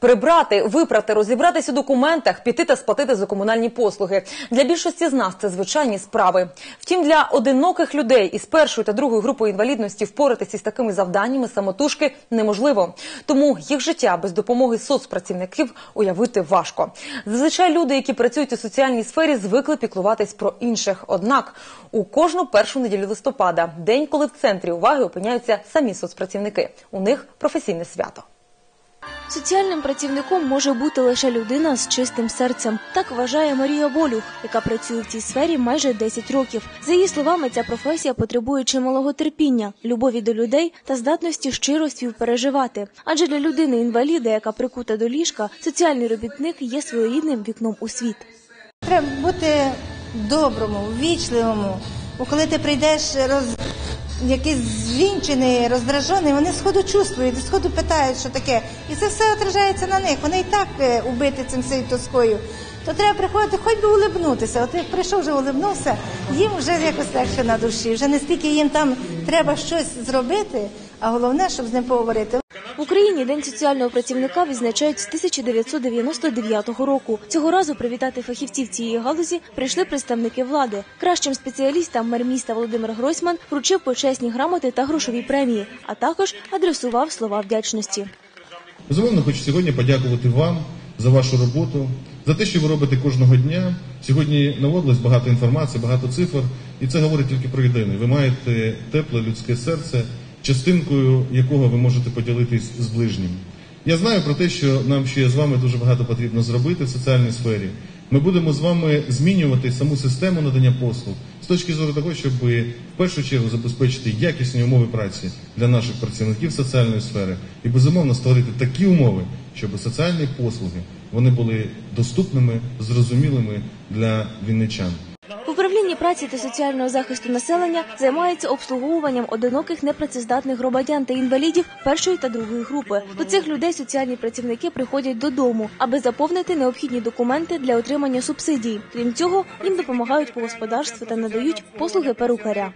Прибрати, випрати, розібратись у документах, піти та сплатити за комунальні послуги. Для більшості з нас це звичайні справи. Втім, для одиноких людей із першою та другою групою інвалідності впоратися із такими завданнями самотужки неможливо. Тому їх життя без допомоги соцпрацівників уявити важко. Зазвичай люди, які працюють у соціальній сфері, звикли піклуватись про інших. Однак у кожну першу неділю листопада, день, коли в центрі уваги опиняються самі соцпрацівники. У них професійне свято. Соціальним працівником може бути лише людина з чистим серцем. Так вважає Марія Болюх, яка працює в цій сфері майже 10 років. За її словами, ця професія потребує чималого терпіння, любові до людей та здатності щиро співпереживати. Адже для людини-інваліда, яка прикута до ліжка, соціальний робітник є своєрідним вікном у світ. Треба бути доброму, ввічливому. Бо коли ти прийдеш роз... якийсь звінчені, роздражений, вони сходу чувствують, сходу питають, що таке. І це все отражається на них. Вони і так е, убиті цим цією тоскою. То треба приходити, хоч би улибнутися. От як прийшов вже улибнувся, їм вже якось легше на душі. Вже не стільки їм там треба щось зробити, а головне, щоб з ним поговорити. Україні День соціального працівника відзначають з 1999 року. Цього разу привітати фахівців цієї галузі прийшли представники влади. Кращим спеціалістам мер міста Володимир Гройсман вручив почесні грамоти та грошові премії, а також адресував слова вдячності. Безумовно, хочу сьогодні подякувати вам за вашу роботу, за те, що ви робите кожного дня. Сьогодні наводилось багато інформації, багато цифр, і це говорить тільки про єдине. Ви маєте тепле людське серце, частинкою якого ви можете поділитись з ближнім. Я знаю про те, що нам ще з вами дуже багато потрібно зробити в соціальній сфері. Ми будемо з вами змінювати саму систему надання послуг з точки зору того, щоб в першу чергу забезпечити якісні умови праці для наших працівників соціальної сфери і безумовно створити такі умови, щоб соціальні послуги вони були доступними, зрозумілими для вінничан. Праці та соціального захисту населення займається обслуговуванням одиноких непрацездатних громадян та інвалідів першої та другої групи. До цих людей соціальні працівники приходять додому, аби заповнити необхідні документи для отримання субсидій. Крім цього, їм допомагають по господарству та надають послуги перукаря.